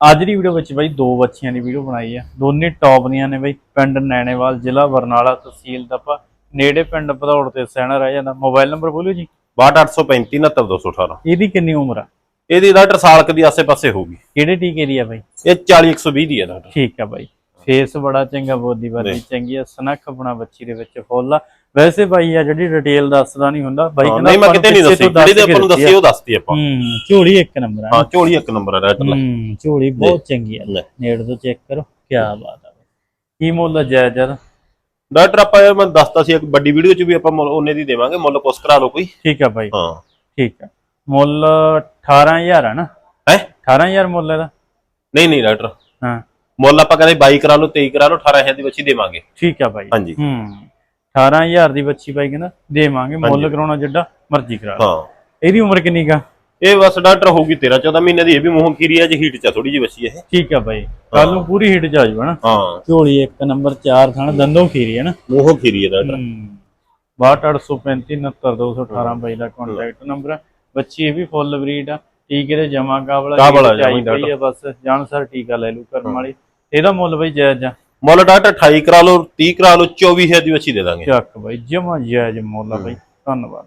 ਅੱਜ ਦੀ ਵੀਡੀਓ ਵਿੱਚ ਬਾਈ ਦੋ ਬੱਚੀਆਂ ਦੀ ਵੀਡੀਓ ਬਣਾਈ ਆ। ਦੋਨੇ ਟੌਪ ਦੀਆਂ ਨੇ ਬਾਈ ਪਿੰਡ ਨੈਣੇਵਾਲ ਜ਼ਿਲ੍ਹਾ ਬਰਨਾਲਾ ਤਹਿਸੀਲ ਦਪਾ ਨੇੜੇ ਪਿੰਡ ਭਦੌੜ ਤੇ ਸੈਣਾ ਰਹਿ ਜਾਂਦਾ। ਮੋਬਾਈਲ ਨੰਬਰ ਬੋਲਿਓ ਜੀ। 62835 69218 ਇਹਦੀ ਕਿੰਨੀ ਉਮਰ ਆ? ਇਹਦੀ ਡਾਕਟਰ ਸਾਲ ਕੁ ਦੀ ਆਸੇ-ਪਾਸੇ ਹੋਊਗੀ ਕਿਹੜੇ ਟੀਕੇ ਦੀ ਆ ਬਾਈ? ਇਹ 40120 ਦੀ ਹੈ ਡਾਕਟਰ ਠੀਕ ਆ ਬਾਈ। ਫੇਸ ਬੜਾ ਚੰਗਾ ਬੋਦੀ ਬਾਦੀ ਨਹੀਂ। ਚੰਗੀ ਆ ਸਨੱਖ ਆਪਣਾ ਬੱਚੀ ਦੇ ਵਿੱਚ ਫੁੱਲ ਆ। ਵੈਸੇ ਬਾਈ ਆ ਜਿਹੜੀ ਡਿਟੇਲ ਦੱਸਦਾ ਨਹੀਂ ਹੁੰਦਾ ਬਾਈ ਹਾਂ, ਨਹੀਂ ਮੈਂ ਕਿਤੇ ਨਹੀਂ ਦੱਸੀ। ਜਿਹੜੀ ਤੇ ਆਪਾਂ ਨੂੰ ਦੱਸੀ ਉਹ ਦੱਸਤੀ ਆਪਾਂ। ਹੂੰ ਝੋਲੀ ਇੱਕ ਨੰਬਰ ਆ। ਹਾਂ ਝੋਲੀ ਇੱਕ ਨੰਬਰ ਹੈ ਡਾਕਟਰ ਹੂੰ ਝੋਲੀ ਬਹੁਤ ਚੰਗੀ ਆ। ਲੈ। ਨੇੜ ਤੋਂ ਚੈੱਕ ਕਰੋ ਕੀ ਬਾਤ ਆ ਕੀ ਮੁੱਲ ਆ ਜਾਇਜ਼ ਜਦ ਡਾਕਟਰ ਆਪਾਂ ਇਹ ਮੈਂ ਦੱਸਤਾ ਸੀ ਇੱਕ ਵੱਡੀ ਵੀਡੀਓ 'ਚ ਵੀ ਆਪਾਂ ਮੁੱਲ ਉਹਨੇ ਦੀ ਦੇਵਾਂਗੇ ਮੁੱਲ ਪੁੱਛ ਕਰਾ ਲਓ ਕੋਈ। ਠੀਕ ਆ ਬਾਈ। ਹਾਂ। ਠੀਕ ਆ। ਮੁੱਲ 18000 ਆ ਨਾ? ਹੈ? 18000 ਮੁੱਲ ਇਹਦਾ? ਨਹੀਂ ਨਹੀਂ ਡਾਕਟਰ। ਹਾਂ। ਮੁੱਲ ਆਪਾਂ ਕਹਿੰਦੇ 22 ਕਰਾ ਲਓ 23 ਕਰਾ ਲਓ 18000 ਦੀ ਬੱਚੀ ਦੇਵਾਂਗੇ। ਠੀਕ ਆ ਬਾਈ। ਹਾਂਜੀ। ਹੂੰ। 18000 ਦੀ ਬੱਚੀ ਬਾਈ ਕਹਿੰਦਾ ਦੇਵਾਂਗੇ ਮੁੱਲ ਕਰਾਉਣਾ ਜਿੱਡਾ ਮਰਜ਼ੀ ਕਰਾ ਲਓ। ਹਾਂ। ਇਹਦੀ ਉਮਰ ਕਿੰਨੀ ਕਾ ਇਹ ਬਸ ਡਾਕਟਰ ਹੋਊਗੀ 13 14 ਮਹੀਨੇ ਦੀ ਇਹ ਵੀ ਮੂੰਹ ਖੀਰੀ ਹੈ ਜੀ ਹੀਟ 'ਚ ਆ ਥੋੜੀ ਜਿਹੀ ਬੱਚੀ ਇਹ। ਠੀਕ ਆ ਬਾਈ। ਕੱਲ ਨੂੰ ਪੂਰੀ ਹਿੱਟ ਜਾ ਜਾਊਗਾ ਨਾ ਹਾਂ। ਝੋਲੀ ਇੱਕ ਨੰਬਰ 4 ਥਣ ਦੰਦੋਂ ਖੀਰੀ ਹੈ ਨਾ। ਮੂੰਹ ਖੀਰੀ ਹੈ ਡਾਕਟਰ। 62835 69218 ਬਾਈ ਦਾ ਕੰਟੈਕਟ ਨੰਬਰ ਹੈ ਬੱਚੀ ਇਹ ਵੀ ਫੁੱਲ ਬਰੀਡ ਆ। ਟੀਕੇ ਦੇ ਜਮਾ ਕਾਬਲਾ ਕਾਬਲ ਆ ਚਾਹੀ ਜਮਾਂ ਹੀ ਆ ਬਸ। ਜਾਣ ਸਰ ਟੀਕਾ ਲੈ ਲੂ ਕਰਨ ਵਾਲੀ। ਇਹਦਾ ਮੁੱਲ ਬਾਈ ਜਾਇਜ਼ ਆ। ਮੁੱਲ ਡਾਕਟਰ 28 ਕਰਾ ਲਓ 30 ਕਰਾ ਲਓ 24000 ਦੀ ਬੱਚੀ ਦੇ ਦਾਂਗੇ। ਚੱਕ ਬਾਈ ਜਮਾ ਜਾਇਜ਼ ਮੁੱਲ ਆ ਬਾਈ। ਧੰਨਵਾਦ।